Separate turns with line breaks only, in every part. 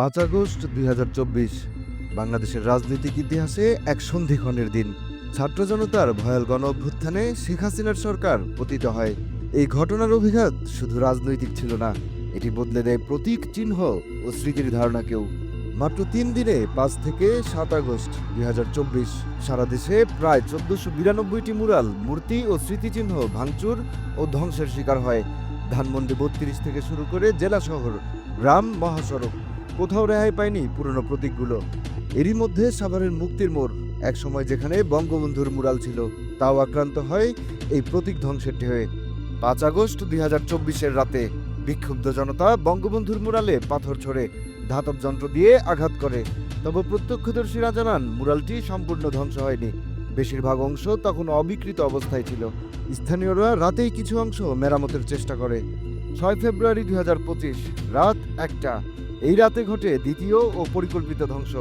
পাঁচ আগস্ট দুই হাজার চব্বিশ, বাংলাদেশের রাজনৈতিক ইতিহাসে এক সন্ধিক্ষণের দিন। ছাত্র জনতার ভয়াল গণ অভ্যুত্থানে শেখ হাসিনার সরকার পতিত হয়। এই ঘটনার অভিঘাত শুধু রাজনৈতিক ছিল না, এটি বদলে দেয় প্রতীক চিহ্ন ও স্মৃতির ধারণাকেও। মাত্র তিন দিনে পাঁচ থেকে সাত আগস্ট দুই সারা দেশে প্রায় চোদ্দশো বিরানব্বইটি মুরাল, মূর্তি ও স্মৃতিচিহ্ন ভাঙচুর ও ধ্বংসের শিকার হয়। ধানমন্ডি বত্রিশ থেকে শুরু করে জেলা শহর, গ্রাম, মহাসড়ক কোথাও রেহাই পায়নি পুরনো প্রতীকগুলো। এরই মধ্যে সাভারের মুক্তির মোড় এক সময় যেখানে বঙ্গবন্ধুর মুরাল ছিল, তাও আক্রান্ত হয় এই প্রতীক ধ্বংসের ঢেউয়ে পাঁচ আগস্ট দুই হাজার চব্বিশের রাতে বিক্ষুব্ধ জনতা বঙ্গবন্ধুর মুরালে পাথর ছড়ে ধাতব যন্ত্র দিয়ে আঘাত করে। তবে প্রত্যক্ষদর্শীরা জানান, মুরালটি সম্পূর্ণ ধ্বংস হয়নি। বেশিরভাগ অংশ তখন অবিকৃত অবস্থায় ছিল। স্থানীয়রা রাতেই কিছু অংশ মেরামতের চেষ্টা করে। ছয় ফেব্রুয়ারি দুই হাজার পঁচিশ, রাত একটা। এই রাতে ঘটে দ্বিতীয় ও পরিকল্পিত ধ্বংস।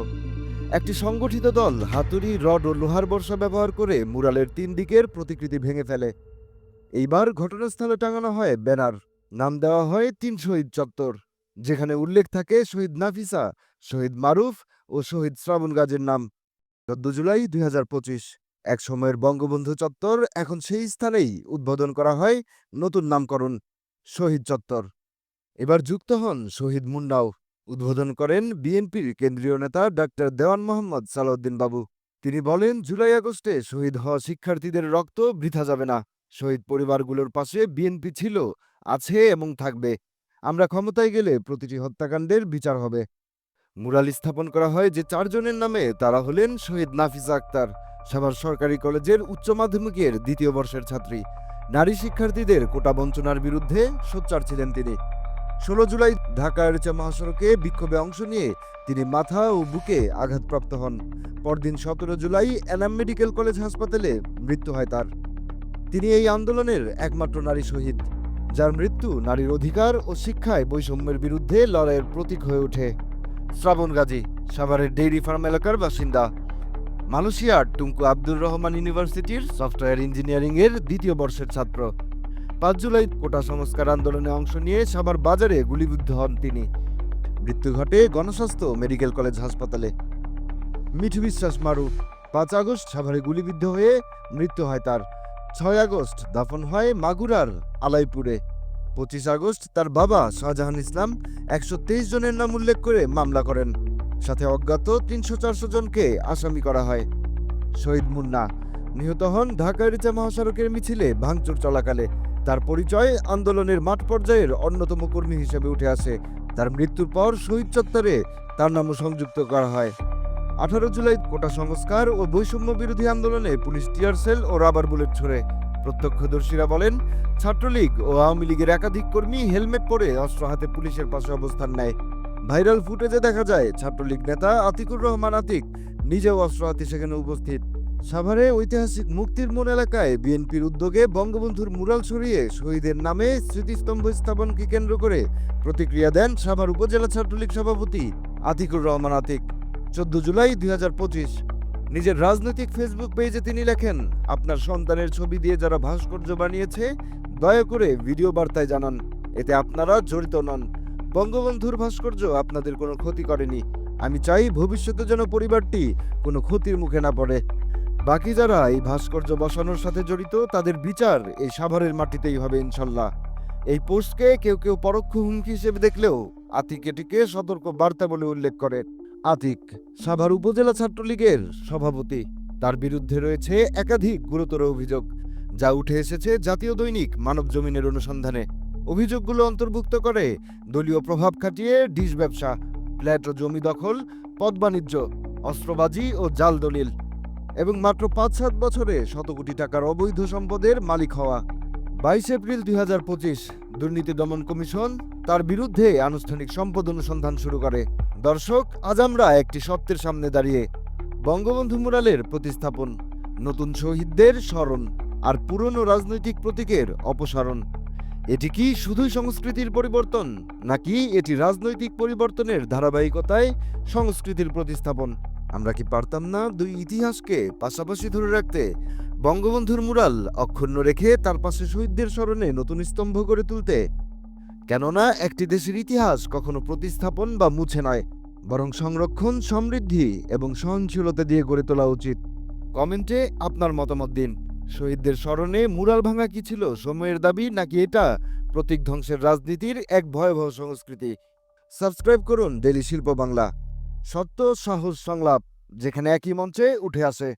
একটি সংগঠিত দল হাতুড়ি, রড ও লোহার বর্ষা ব্যবহার করে মুরালের তিন দিকের প্রতিকৃতি ভেঙে ফেলে। এইবার ঘটনাস্থলে টাঙানো হয় ব্যানার, নাম দেওয়া হয় তিন শহীদ চত্বর, যেখানে উল্লেখ থাকে শহীদ নাফিসা, শহীদ মারুফ ও শহীদ শ্রাবণ গাজীর নাম। চোদ্দ জুলাই দুই এক সময়ের বঙ্গবন্ধু চত্বর, এখন সেই স্থানেই উদ্বোধন করা হয় নতুন নামকরণ, শহীদ চত্বর। এবার যুক্ত হন শহীদ মুন্নাও। উদ্বোধন করেন বিএনপির কেন্দ্রীয় নেতা ডাক্তার দেওয়ান মোহাম্মদ সালাউদ্দিন বাবু। তিনি বলেন, জুলাই আগস্টে শহীদ হওয়া শিক্ষার্থীদের রক্ত বৃথা যাবে না। শহীদ পরিবারগুলোর পাশে বিএনপি ছিল, আছে এবং থাকবে। আমরা ক্ষমতায় গেলে প্রতিটি হত্যাকাণ্ডের বিচার হবে। মুরাল স্থাপন করা হয় যে চারজনের নামে তারা হলেন শহীদ নাফিসা আক্তার সাভার সরকারি কলেজের উচ্চ মাধ্যমিকের দ্বিতীয় বর্ষের ছাত্রী। নারী শিক্ষার্থীদের কোটা বঞ্চনার বিরুদ্ধে সোচ্চার ছিলেন তিনি। ষোলো জুলাই ঢাকা এরচা মহাসড়কে বিক্ষোভে অংশ নিয়ে তিনি মাথা ও বুকে আঘাতপ্রাপ্ত হন। পরদিন সতেরো জুলাই এনাম মেডিকেল কলেজ হাসপাতালে মৃত্যু হয় তার। তিনি এই আন্দোলনের একমাত্র নারী শহীদ, যার মৃত্যু নারীর অধিকার ও শিক্ষায় বৈষম্যের বিরুদ্ধে লড়াইয়ের প্রতীক হয়ে ওঠে। শ্রাবণ গাজী, সাভারের ডেইরি ফার্ম এলাকার বাসিন্দা। মালয়েশিয়ার টুঙ্কু আব্দুর রহমান ইউনিভার্সিটির সফটওয়্যার ইঞ্জিনিয়ারিংয়ের দ্বিতীয় বর্ষের ছাত্র। পাঁচ জুলাই কোটা সংস্কার আন্দোলনে অংশ নিয়ে সাভার বাজারে গুলিবিদ্ধ হন তিনি। মৃত্যু ঘটে গণস্বাস্থ্য মেডিকেল কলেজ হাসপাতালে। মিঠু বিশ্বাস মারু, পাঁচ আগস্ট সাভারে গুলিবিদ্ধ হয়ে মৃত্যু হয় তার। ছয় আগস্ট দাফন হয় মাগুরার আলাইপুরে। পঁচিশ আগস্ট তার বাবা শাহজাহান ইসলাম একশো তেইশ জনের নাম উল্লেখ করে মামলা করেন। সাথে অজ্ঞাত তিনশো চারশো জনকে আসামি করা হয়। শহীদ মুন্না, নিহত হন ঢাকা রিচা মহাসড়কের মিছিলে ভাঙচুর চলাকালে। তার পরিচয় আন্দোলনের মাঠ পর্যায়ের অন্যতম কর্মী হিসেবে উঠে আসে। তার মৃত্যুর পর শহীদ চত্বরে তার নামও সংযুক্ত করা হয়। আঠারো জুলাই কোটা সংস্কার ও বৈষম্য বিরোধী আন্দোলনে পুলিশ টিয়ার সেল ও রাবার বুলেট ছোড়ে। প্রত্যক্ষদর্শীরা বলেন, ছাত্রলীগ ও আওয়ামী লীগের একাধিক কর্মী হেলমেট পরে অস্ত্র হাতে পুলিশের পাশে অবস্থান নেয়। ভাইরাল ফুটেজে দেখা যায়, ছাত্রলীগ নেতা আতিকুর রহমান আতিক নিজেও অস্ত্র হাতে সেখানে উপস্থিত। সাভারে ঐতিহাসিক মুক্তির মোড় এলাকায় বিএনপির উদ্যোগে বঙ্গবন্ধুর মুরাল সরিয়ে শহীদের নামে স্মৃতিস্তম্ভ স্থাপনকে কেন্দ্র করে প্রতিক্রিয়া দেন সাভার উপজেলা ছাত্রলীগ সভাপতি আতিকুর রহমান আতিক। চোদ্দ জুলাই দু হাজার পঁচিশ। নিজের রাজনৈতিক ফেসবুক পেজে তিনি লেখেন, আপনার সন্তানের ছবি দিয়ে যারা ভাস্কর্য বানিয়েছে, দয়া করে ভিডিও বার্তায় জানান। এতে আপনারা জড়িত নন। বঙ্গবন্ধুর ভাস্কর্য আপনাদের কোনো ক্ষতি করেনি। আমি চাই ভবিষ্যতে যেন পরিবারটি কোনো ক্ষতির মুখে না পড়ে। বাকি যারা এই ভাস্কর্য বসানোর সাথে জড়িত, তাদের বিচার এই সাভারের মাটিতেই হবে ইনশাল্লাহ। এই পোস্টকে কেউ কেউ পরোক্ষ হুমকি হিসেবে দেখলেও আতিক এটিকে সতর্ক বার্তা বলে উল্লেখ করে। আতিক, সাভার উপজেলা ছাত্রলীগের সভাপতি। তার বিরুদ্ধে রয়েছে একাধিক গুরুতর অভিযোগ, যা উঠে এসেছে জাতীয় দৈনিক মানব জমিনের অনুসন্ধানে। অভিযোগগুলো অন্তর্ভুক্ত করে দলীয় প্রভাব খাটিয়ে ডিশ ব্যবসা, ফ্ল্যাট ও জমি দখল, পদ বাণিজ্য, অস্ত্রবাজি ও জাল দলিল। এবং মাত্র পাঁচ সাত বছরে শত কোটি টাকার অবৈধ সম্পদের মালিক হওয়া। বাইশ এপ্রিল দুই হাজার পঁচিশ, দুর্নীতি দমন কমিশন তার বিরুদ্ধে আনুষ্ঠানিক সম্পদ অনুসন্ধান শুরু করে। দর্শক, আজ আমরা একটি সত্যের সামনে দাঁড়িয়ে বঙ্গবন্ধু মুরালের প্রতিস্থাপন, নতুন শহীদদের স্মরণ আর পুরনো রাজনৈতিক প্রতীকের অপসারণ। এটি কি শুধুই সংস্কৃতির পরিবর্তন, নাকি এটি রাজনৈতিক পরিবর্তনের ধারাবাহিকতায় সংস্কৃতির প্রতিস্থাপন? আমরা কি পারতাম না দুই ইতিহাসকে পাশাপাশি ধরে রাখতে? বঙ্গবন্ধুর মুরাল অক্ষুণ্ণ রেখে তার পাশে শহীদদের স্মরণে নতুন স্তম্ভ গড়ে তুলতে। কেননা একটি দেশের ইতিহাস কখনো প্রতিস্থাপন বা মুছে নয়, বরং সংরক্ষণ, সমৃদ্ধি এবং সহনশীলতা দিয়ে গড়ে তোলা উচিত। কমেন্টে আপনার মতামত দিন। শহীদদের স্মরণে মুরাল ভাঙা কি ছিল সময়ের দাবি, নাকি এটা প্রতীক ধ্বংসের রাজনীতির এক ভয়াবহ সংস্কৃতি? সাবস্ক্রাইব করুন ডেলি শিল্প বাংলা। সত্য সাহস সংলাপ যেখানে একই মঞ্চে উঠে আসে।